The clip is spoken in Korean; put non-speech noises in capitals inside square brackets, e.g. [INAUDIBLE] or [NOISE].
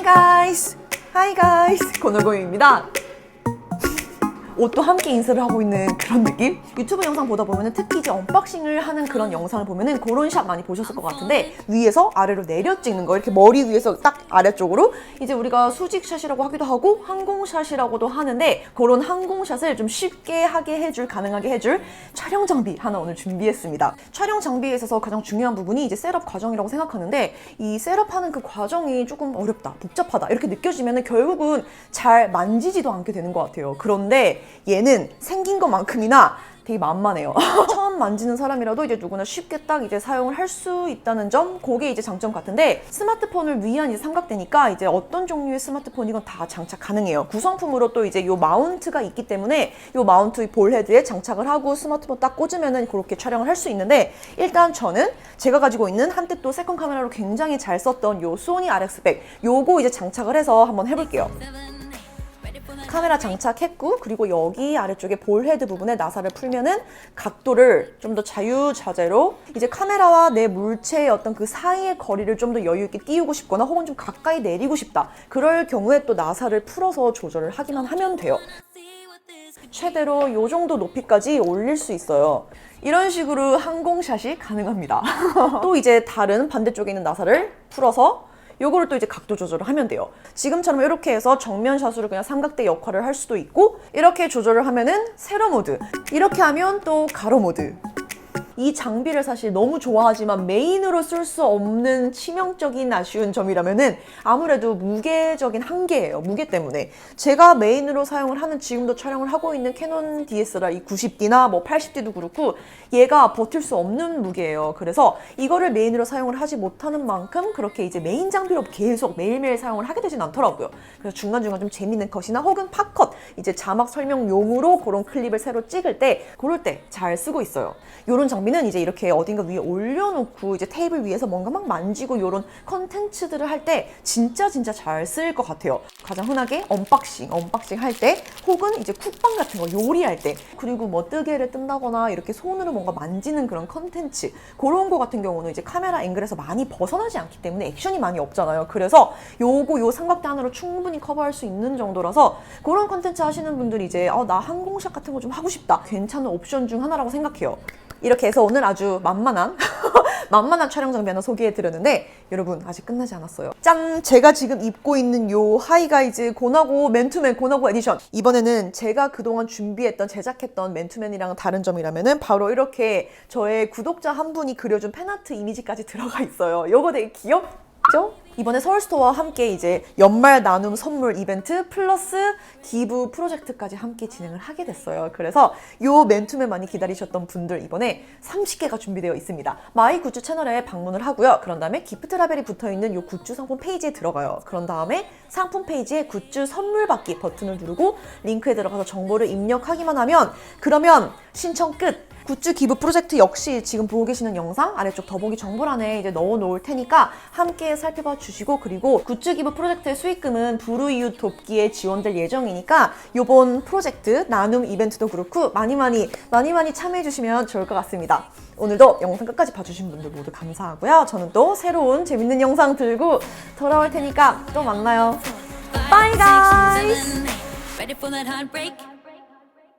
Hi guys. Hi guys. 권호고입니다. 옷도 함께 인쇄를 하고 있는 그런 느낌? 유튜브 영상 보다 보면은 특히 이제 언박싱을 하는 그런 영상을 보면은 그런 샷 많이 보셨을 것 같은데 위에서 아래로 내려 찍는 거 이렇게 머리 위에서 딱 아래쪽으로 이제 우리가 수직샷이라고 하기도 하고 항공샷이라고도 하는데 그런 항공샷을 좀 쉽게 하게 해줄 가능하게 해줄 촬영 장비 하나 오늘 준비했습니다. 촬영 장비에 있어서 가장 중요한 부분이 이제 셋업 과정이라고 생각하는데 이 셋업하는 그 과정이 조금 어렵다, 복잡하다 이렇게 느껴지면은 결국은 잘 만지지도 않게 되는 것 같아요. 그런데 얘는 생긴 것만큼이나 되게 만만해요. [LAUGHS] 처음 만지는 사람이라도 이제 누구나 쉽게 딱 이제 사용을 할 수 있다는 점, 그게 이제 장점 같은데 스마트폰을 위한 이제 삼각대니까 이제 어떤 종류의 스마트폰이건 다 장착 가능해요. 구성품으로 또 이제 요 마운트가 있기 때문에 요 마운트 볼 헤드에 장착을 하고 스마트폰 딱 꽂으면은 그렇게 촬영을 할 수 있는데 일단 저는 제가 가지고 있는 한때 또 세컨 카메라로 굉장히 잘 썼던 요 소니 RX100 요거 이제 장착을 해서 한번 해볼게요. 카메라 장착했고 그리고 여기 아래쪽에 볼 헤드 부분에 나사를 풀면은 각도를 좀 더 자유자재로 이제 카메라와 내 물체의 어떤 그 사이의 거리를 좀 더 여유 있게 띄우고 싶거나 혹은 좀 가까이 내리고 싶다. 그럴 경우에 또 나사를 풀어서 조절을 하기만 하면 돼요. 최대로 이 정도 높이까지 올릴 수 있어요. 이런 식으로 항공샷이 가능합니다. [LAUGHS] 또 이제 다른 반대쪽에 있는 나사를 풀어서 요거를 또 이제 각도 조절을 하면 돼요. 지금처럼 이렇게 해서 정면 샷으로 그냥 삼각대 역할을 할 수도 있고 이렇게 조절을 하면은 세로 모드 이렇게 하면 또 가로 모드 이 장비를 사실 너무 좋아하지만 메인으로 쓸 수 없는 치명적인 아쉬운 점이라면은 아무래도 무게적인 한계예요. 무게 때문에. 제가 메인으로 사용을 하는 지금도 촬영을 하고 있는 캐논 DSLR 이 90D나 뭐 80D도 그렇고 얘가 버틸 수 없는 무게예요. 그래서 이거를 메인으로 사용을 하지 못하는 만큼 그렇게 이제 메인 장비로 계속 매일매일 사용을 하게 되진 않더라고요. 그래서 중간중간 좀 재밌는 컷이나 혹은 팝컷 이제 자막 설명용으로 그런 클립을 새로 찍을 때 그럴 때 잘 쓰고 있어요. 이런 장비 는 이제 이렇게 어딘가 위에 올려놓고 이제 테이블 위에서 뭔가 막 만지고 이런 컨텐츠들을 할 때 진짜 진짜 잘 쓸 것 같아요. 가장 흔하게 언박싱, 언박싱 할 때 혹은 이제 쿡방 같은 거 요리할 때 그리고 뭐 뜨개를 뜬다거나 이렇게 손으로 뭔가 만지는 그런 컨텐츠 그런 거 같은 경우는 이제 카메라 앵글에서 많이 벗어나지 않기 때문에 액션이 많이 없잖아요. 그래서 요거 요 삼각대 하나로 충분히 커버할 수 있는 정도라서 그런 컨텐츠 하시는 분들이 이제 어, 나 항공샷 같은 거 좀 하고 싶다. 괜찮은 옵션 중 하나라고 생각해요. 이렇게 해서 오늘 아주 만만한 [LAUGHS] 만만한 촬영 장비 하나 소개해 드렸는데 여러분 아직 끝나지 않았어요. 짠! 제가 지금 입고 있는 요 하이가이즈 고나고 맨투맨 고나고 에디션 이번에는 제가 그동안 준비했던 제작했던 맨투맨이랑 다른 점이라면 은 바로 이렇게 저의 구독자 한 분이 그려준 팬아트 이미지까지 [LAUGHS] 들어가 있어요. 요거 되게 귀엽 죠? 이번에 서울스토어와 함께 이제 연말 나눔 선물 이벤트 플러스 기부 프로젝트까지 함께 진행을 하게 됐어요. 그래서 요 맨투맨 많이 기다리셨던 분들 이번에 30개가 준비되어 있습니다. 마이 굿즈 채널에 방문을 하고요. 그런 다음에 기프트 라벨이 붙어 있는 요 굿즈 상품 페이지에 들어가요. 그런 다음에 상품 페이지에 굿즈 선물 받기 버튼을 누르고 링크에 들어가서 정보를 입력하기만 하면 그러면 신청 끝. 굿즈 기부 프로젝트 역시 지금 보고 계시는 영상 아래쪽 더보기 정보란에 이제 넣어 놓을 테니까 함께 살펴봐 주시고 그리고 굿즈 기부 프로젝트의 수익금은 불우이웃 돕기에 지원될 예정이니까 요번 프로젝트 나눔 이벤트도 그렇고 많이 많이 많이 많이 참여해 주시면 좋을 것 같습니다. 오늘도 영상 끝까지 봐주신 분들 모두 감사하고요. 저는 또 새로운 재밌는 영상 들고 돌아올 테니까 또 만나요. Bye guys!